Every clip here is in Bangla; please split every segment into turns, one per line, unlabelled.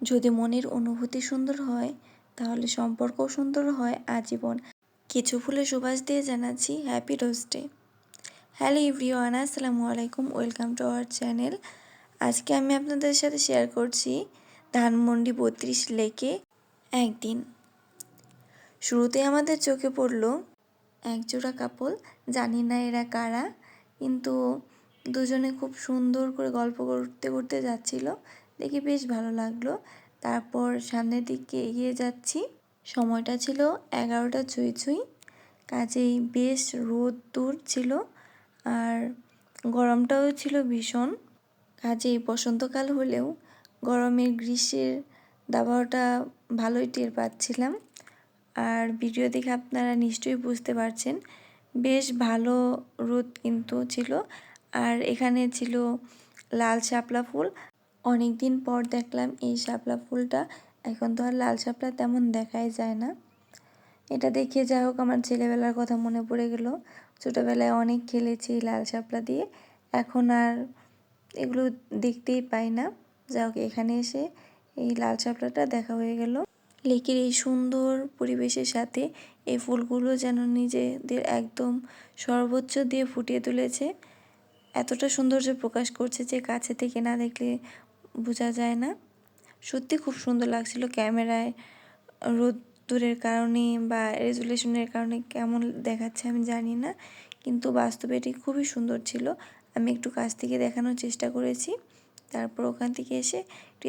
যদি মনের অনুভূতি সুন্দর হয়, তাহলে সম্পর্কও সুন্দর হয়, আজীবন। কিছু ফুলের সুবাস দিয়ে জানাচ্ছি happy rose day hello everyone আসসালামু আলাইকুম ওয়েলকাম টু আওয়ার চ্যানেল আজকে আমি আপনাদের সাথে শেয়ার করছি ধানমন্ডি বত্রিশ লেকে একদিন। শুরুতে আমাদের চোখে পড়ল একজোড়া কাপল, জানি না এরা কারা, কিন্তু দুজনে খুব সুন্দর করে গল্প করতে করতে যাচ্ছিল। দেখে বেশ ভালো লাগল। তারপর সামনের দিকে এগিয়ে যাচ্ছি। সময়টা ছিল এগারোটা ছুঁই ছুঁই। কাজেই বেশ রোদ দূর ছিল আর গরমটাও ছিল ভীষণ। কাজেই বসন্তকাল হলেও গরমের গ্রীষ্মের দাবাওটা ভালোই টের পাচ্ছিলাম। আর ভিডিও দেখে আপনারা নিশ্চয়ই বুঝতে পারছেন, বেশ ভালো রোদ কিন্তু ছিল। আর এখানে ছিল লাল শাপলা ফুল। অনেক দিন পর দেখলাম এই শাপলা ফুলটা। এখন তো আর লাল শাপলা তেমন দেখাই যায় না। এটা দেখে যাই হোক, আমার ছেলেবেলার কথা মনে পড়ে গেল। ছোটোবেলায় অনেক খেলেছি লাল শাপলা দিয়ে। এখন আর এগুলো দেখতেই পাই না। যাই হোক, এখানে এসে এই লাল শাপলাটা দেখা হয়ে গেল। লেকের এই সুন্দর পরিবেশের সাথে এই ফুলগুলো যেন নিজেদের একদম সর্বোচ্চ দিয়ে ফুটিয়ে তুলেছে। এতটা সৌন্দর্য প্রকাশ করছে যে কাছে থেকে না দেখলে বোঝা যায় না। সত্যি খুব সুন্দর লাগছিল ক্যামেরায়। রোদ্দুরের কারণে বা রেজুলেশনের কারণে কেমন দেখাচ্ছে আমি জানি না, কিন্তু বাস্তবে এটি খুবই সুন্দর ছিল। আমি একটু কাছ থেকে দেখানোর চেষ্টা করেছি। তারপর ওখান থেকে এসে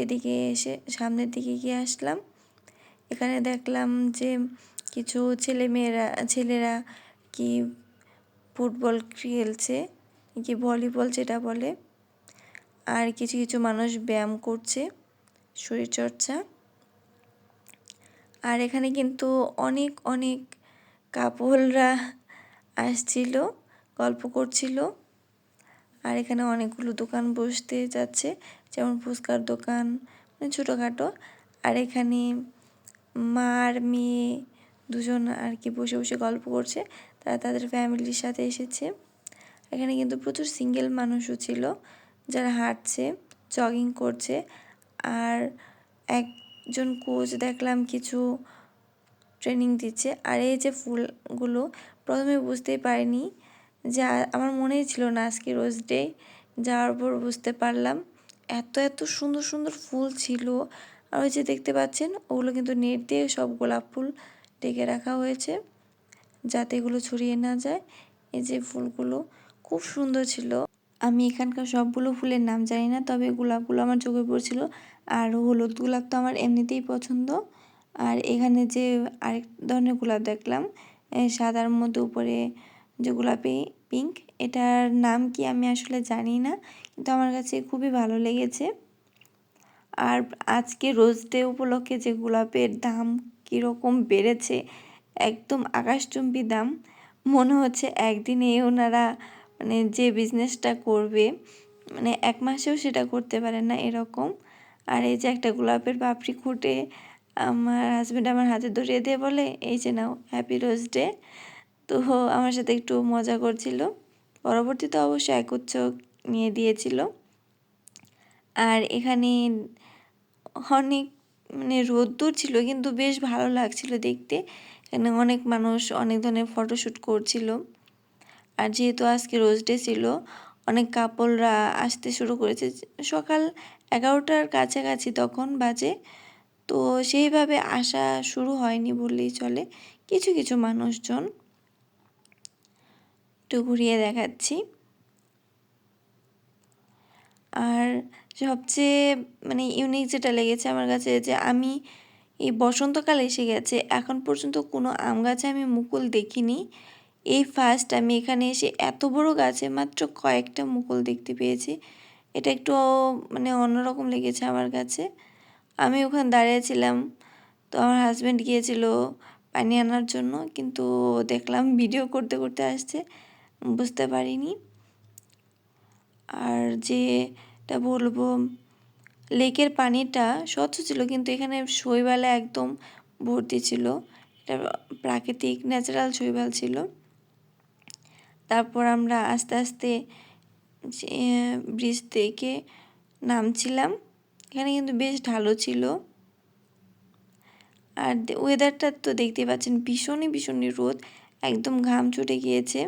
এদিকে এসে সামনের দিকে গিয়ে আসলাম। এখানে দেখলাম যে কিছু ছেলে মেয়েরা ছেলেরা কি ফুটবল খেলছে, কি ভলিবল যেটা বলে। আর কিছু কিছু মানুষ ব্যায়াম করছে, শরীরচর্চা। আর এখানে কিন্তু অনেক অনেক কাপড়রা আসছিল, গল্প করছিল। আর এখানে অনেকগুলো দোকান বসতে যাচ্ছে, যেমন ফুচকার দোকান মানে ছোটোখাটো। আর এখানে মা আর মেয়ে দুজন আর কি বসে বসে গল্প করছে। তারা তাদের ফ্যামিলির সাথে এসেছে। এখানে কিন্তু প্রচুর সিঙ্গেল মানুষও ছিল। যারা হাঁটছে জগিং করছে, আর একজন কোচ দেখলাম কিছু ট্রেনিং দিচ্ছে। আর এই যে ফুলগুলো প্রথমে বুঝতেই পারিনি যে আমার মনেই ছিল না আজকে রোজ ডে যাওয়ার পর বুঝতে পারলাম। এত এত সুন্দর সুন্দর ফুল ছিল। আর ওই যে দেখতে পাচ্ছেন, ওগুলো কিন্তু নেট দিয়ে সব গোলাপ ফুল ডেকে রাখা হয়েছে যাতে এগুলো ছড়িয়ে না যায়। এই যে ফুলগুলো খুব সুন্দর ছিল। আমি এখানকার সবগুলো ফুলের নাম জানি না, তবে গোলাপগুলো আমার চোখে পড়ছিল। আর হলুদ গোলাপ তো আমার এমনিতেই পছন্দ। আর এখানে যে আরেক ধরনের গোলাপ দেখলাম সাদার মধ্যে উপরে যে গোলাপি পিঙ্ক, এটার নাম কি আমি আসলে জানি না, কিন্তু আমার কাছে খুবই ভালো লেগেছে। আর আজকে রোজ ডে উপলক্ষে যে গোলাপের দাম কীরকম বেড়েছে, একদম আকাশচুম্বী দাম, মনে হচ্ছে একদিনে ওনারা মানে যে বিজনেসটা করবে মানে এক মাসেও সেটা করতে পারে না এরকম। আর এই যে একটা গোলাপের পাপড়ি খুঁটে আমার হাজব্যান্ড আমার হাতে ধরিয়ে দিয়ে বলে, এই যে নাও হ্যাপি রোজ ডে তো আমার সাথে একটু মজা করছিল। পরবর্তীতে অবশ্যই একগুচ্ছ নিয়ে দিয়েছিল। আর এখানে অনেক মানে রোদ্দুর ছিল, কিন্তু বেশ ভালো লাগছিল দেখতে। এখানে অনেক মানুষ, অনেক ধরনের ফটোশ্যুট করছিল। আর যেহেতু আজকে রোজ ডে ছিল, অনেক কাপলরা আসতে শুরু করেছে। সকাল এগারোটার কাছাকাছি তখন বাজে। তো সেইভাবে আসা শুরু হয়নি বললেই চলে। কিছু কিছু মানুষজন একটু ঘুরিয়ে দেখাচ্ছি। আর সবচেয়ে মানে ইউনিক যেটা লেগেছে আমার কাছে যে আমি এই বসন্তকাল এসে গেছে। এখন পর্যন্ত কোনো আম গাছে আমি মুকুল দেখিনি। এই ফার্স্ট আমি এখানে এসে এত বড় গাছে মাত্র কয়েকটা মুকুল দেখতে পেয়েছি। এটা একটু মানে অন্যরকম লেগেছে আমার কাছে। আমি ওখানে দাঁড়িয়েছিলাম তো আমার হাজব্যান্ড গিয়েছিল পানি আনার জন্য, কিন্তু দেখলাম ভিডিও করতে করতে আসছে। বুঝতে পারিনি। আর যেটা বলব লেকের পানিটা স্বচ্ছ ছিল, কিন্তু এখানে শৈবালে একদম ভর্তি ছিল। এটা প্রাকৃতিক ন্যাচারাল শৈবাল ছিল। তারপর আমরা আস্তে আস্তে ব্রিজ থেকে নামছিলাম। এখানে কিন্তু বেশ ঢালো ছিল। আর ওয়েদারটা তো দেখতে পাচ্ছেন, ভীষণই ভীষণই রোদ। একদম ঘাম ছুটে গিয়েছে।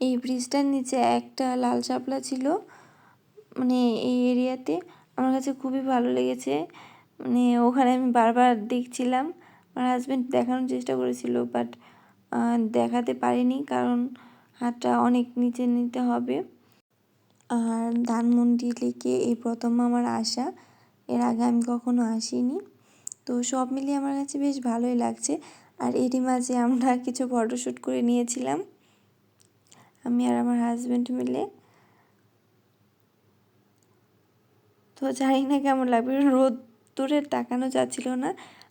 এই ব্রিজটার নিচে একটা লাল শাপলা ছিল মানে এই এরিয়াতে আমার কাছে খুবই ভালো লেগেছে। মানে ওখানে আমি বারবার দেখছিলাম। আমার হাজব্যান্ড দেখানোর চেষ্টা করেছিল বাট দেখাতে পারিনি। কারণ হাতটা অনেক নিচে নিতে হবে। আর ধানমন্ডি লেকে এই প্রথম আমার আসা। এর আগে আমি কখনো আসিনি। তো সব মিলিয়ে আমার কাছে বেশ ভালোই লাগছে। আর এরই মাঝে আমরা কিছু ফটোশ্যুট করে নিয়েছিলাম। আমি আর আমার হাজব্যান্ড মিলে। তো জানি না কেমন লাগবে। রোদ দূরে তাকানো যাচ্ছিল না।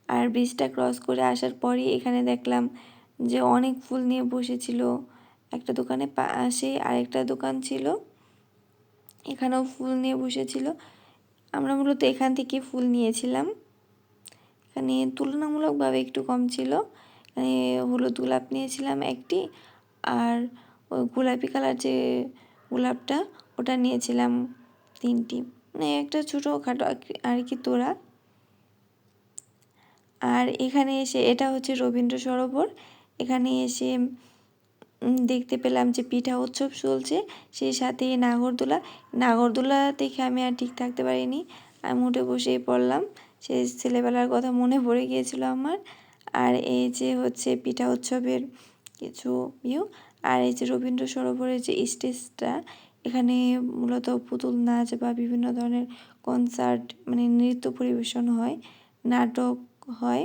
আর ব্রিজটা ক্রস করে আসার পরই এখানে দেখলাম যে অনেক ফুল নিয়ে বসেছিল। একটা দোকানে পাশে আরেকটা দোকান ছিল। এখানেও ফুল নিয়ে বসেছিল। আমরা মূলত এখান থেকে ফুল নিয়েছিলাম। এখানে তুলনামূলকভাবে একটু কম ছিল। এখানে হলুদ গোলাপ নিয়েছিলাম একটি আর ওই গোলাপি কালার যে গোলাপটা, ওটা নিয়েছিলাম তিনটি। মানে একটা ছোটো খাটো আর কি তোড়া। আর এখানে এসে, এটা হচ্ছে রবীন্দ্র সরোবর। এখানে এসে দেখতে পেলাম যে পিঠা উৎসব চলছে। সেই সাথে নাগরদোলা। নাগরদোলা দেখে আমি আর ঠিক থাকতে পারিনি। আমি উঠে বসেই পড়লাম। সেই ছেলেবেলার কথা মনে পড়ে গিয়েছিল আমার। আর এই যে হচ্ছে পিঠা উৎসবের কিছু ভিউ আর এই যে রবীন্দ্র সরোবরের যে স্টেজটা, এখানে মূলত পুতুল নাচ বা বিভিন্ন ধরনের কনসার্ট মানে নৃত্য পরিবেশন হয়, নাটক হয়।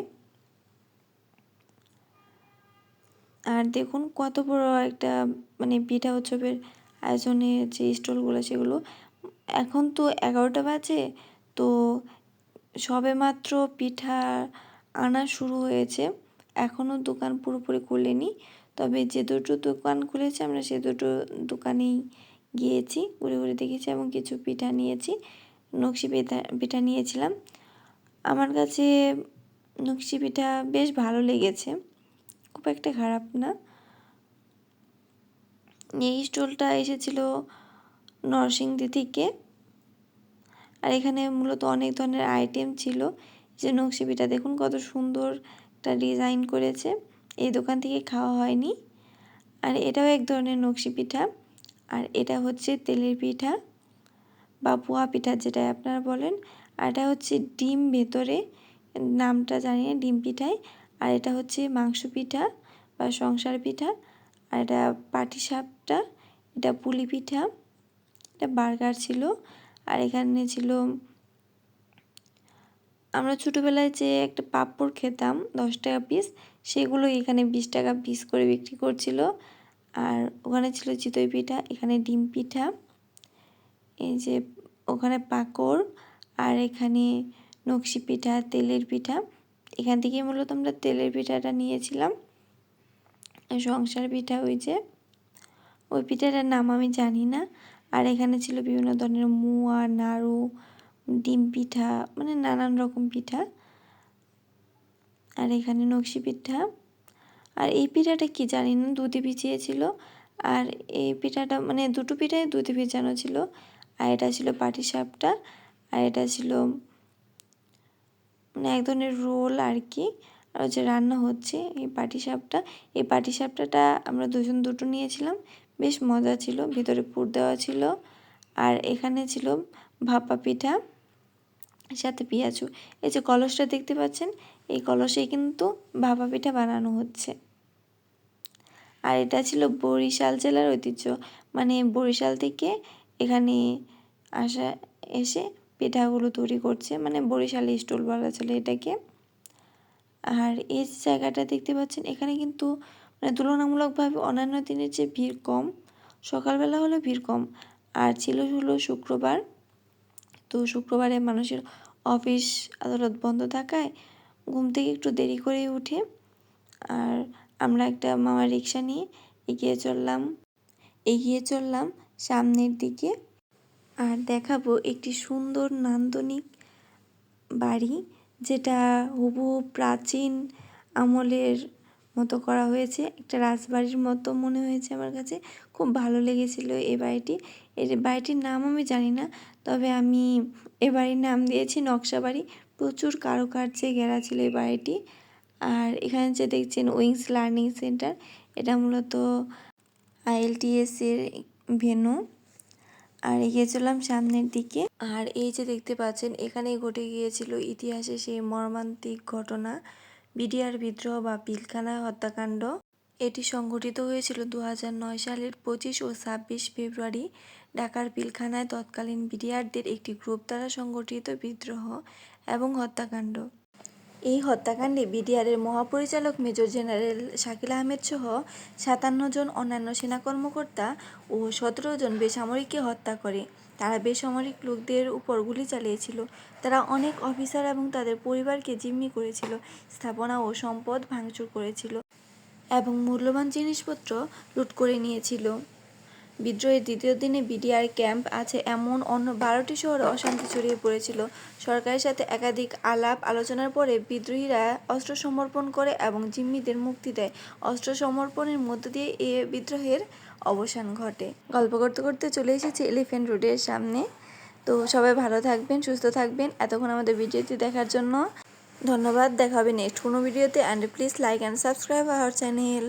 আর দেখুন কত বড় একটা মানে পিঠা উৎসবের আয়োজনের যে স্টলগুলো, সেগুলো এখন তো এগারোটা বাজে, তো সবে মাত্র পিঠা আনা শুরু হয়েছে। এখনও দোকান পুরোপুরি খুলেনি, তবে যে দুটো দোকান খুলেছে, আমরা সে দুটো দোকানেই গিয়েছি, ঘুরে ঘুরে দেখেছি এবং কিছু পিঠা নিয়েছি, নকশি পিঠা পিঠা নিয়েছিলাম। আমার কাছে নকশি পিঠা বেশ ভালো লেগেছে। খুব একটা খারাপ না? এই স্টলটা এসেছিল নরসিংদী থেকে। আর এখানে মূলত অনেক ধরনের আইটেম ছিল। যে নকশি পিঠা দেখুন কত সুন্দর একটা ডিজাইন করেছে। এই দোকান থেকে খাওয়া হয়নি। আর এটাও এক ধরনের নকশি পিঠা আর এটা হচ্ছে তেলের পিঠা বা পোয়া পিঠা যেটা আপনারা বলেন। আর এটা হচ্ছে ডিম ভেতরে, নামটা জানি না, ডিম পিঠায়। আর এটা হচ্ছে মাংস পিঠা বা সংসার পিঠা, আর এটা পাটি সাপটা, এটা পুলি পিঠা, এটা বার্গার ছিল, আর এখানে ছিল, আমরা ছোটোবেলায় যে একটা পাঁপড় খেতাম, দশ টাকা পিস সেগুলো এখানে বিশ টাকা পিস করে বিক্রি করছিল। আর ওখানে ছিল চিতই পিঠা, এখানে ডিম পিঠা, এই যে ওখানে পাকড়, আর এখানে নকশি পিঠা, তেলের পিঠা এখান থেকে মূলত আমরা তেলের পিঠাটা নিয়েছিলাম। সংসার পিঠা ওই যে, ওই পিঠাটার নাম আমি জানি না। আর এখানে ছিল বিভিন্ন ধরনের মুয়া, নাড়ু, ডিম পিঠা মানে নানান রকম পিঠা। আর এখানে নকশি পিঠা। আর এই পিঠাটা কি জানি না, দুধে ভিজিয়েছিল আর এই পিঠাটা মানে দুটো পিঠাই দুধে ভিজানো ছিল। আর এটা ছিল পাটি সাপটা আর এটা ছিল মানে এক ধরনের রোল আর কি। আর যে রান্না হচ্ছে এই পাটি সাপটা। এই পাটি সাপটাটা আমরা দুজন দুটো নিয়েছিলাম। বেশ মজা ছিল, ভিতরে পুর দেওয়া ছিল। আর এখানে ছিল ভাপা পিঠা, সাথে পেঁয়াজু এই যে কলসটা দেখতে পাচ্ছেন, এই কলসে কিন্তু ভাপা পিঠা বানানো হচ্ছে। আর এটা ছিল বরিশাল জেলার ঐতিহ্য। মানে বরিশাল থেকে এখানে আসা, এসে পিঠাগুলো তৈরি করছে মানে বরিশালে স্টল বলা চলে এটাকে। আর এই জায়গাটা দেখতে পাচ্ছেন, এখানে কিন্তু মানে তুলনামূলকভাবে অন্যান্য দিনের যে ভিড় কম, সকালবেলা হলো ভিড় কম। আর ছিল হলো শুক্রবার, তো শুক্রবারে মানুষের অফিস আদালত বন্ধ থাকায় ঘুম থেকে একটু দেরি করে উঠে। আর আমরা একটা মামার রিক্সা নিয়ে এগিয়ে চললাম এগিয়ে চললাম সামনের দিকে। আর দেখাবো একটি সুন্দর নান্দনিক বাড়ি, যেটা হুবহু প্রাচীন আমলের মতো করা হয়েছে। একটা রাজবাড়ির মতো মনে হয়েছে আমার কাছে। খুব ভালো লেগেছিল এই বাড়িটি। এই বাড়িটির নাম আমি জানি না, তবে আমি এ বাড়ির নাম দিয়েছি নকশা বাড়ি। প্রচুর কারুকার্যে ঘেরা ছিল এই বাড়িটি। আর এখানে যে দেখছেন উইংস লার্নিং সেন্টার, এটা মূলত আইএলটিএস এর ভেনু আর এগিয়ে চললাম সামনের দিকে। আর এই যে দেখতে পাচ্ছেন, এখানেই ঘটে গিয়েছিল ইতিহাসে সেই মর্মান্তিক ঘটনা। বিডিআর বিদ্রোহ বা পিলখানা হত্যাকাণ্ড। এটি সংঘটিত হয়েছিল দু সালের পঁচিশ ও ছাব্বিশ ফেব্রুয়ারি। ঢাকার পিলখানায় তৎকালীন বিডিআরদের একটি গ্রুপ দ্বারা সংগঠিত বিদ্রোহ এবং হত্যাকাণ্ড। এই হত্যাকাণ্ডে বিডিআরের মহাপরিচালক মেজর জেনারেল শাকিল আহমেদ সহ সাতান্ন জন অন্যান্য সেনা কর্মকর্তা ও সতেরো জন বেসামরিককে হত্যা করে। তারা বেসামরিক লোকদের উপর গুলি চালিয়েছিল। তারা অনেক অফিসার এবং তাদের পরিবারকে জিম্মি করেছিল, স্থাপনা ও সম্পদ ভাঙচুর করেছিল এবং মূল্যবান জিনিসপত্র লুট করে নিয়েছিল। বিদ্রোহের দ্বিতীয় দিনে বিডিআর ক্যাম্প আছে এমন অন্য বারোটি শহরে অশান্তি ছড়িয়ে পড়েছিল। সরকারের সাথে একাধিক আলাপ আলোচনার পরে বিদ্রোহীরা অস্ত্র সমর্পণ করে এবং জিম্মিদের মুক্তি দেয়। অস্ত্র সমর্পণের মধ্য দিয়ে এ বিদ্রোহের অবসান ঘটে। গল্প করতে করতে চলে এসেছে এলিফেন্ট রোডের সামনে। তো সবাই ভালো থাকবেন, সুস্থ থাকবেন। এতক্ষণ আমাদের ভিডিওটি দেখার জন্য ধন্যবাদ। দেখা হবে নেক্সট কোনো ভিডিওতে। And please like and subscribe our channel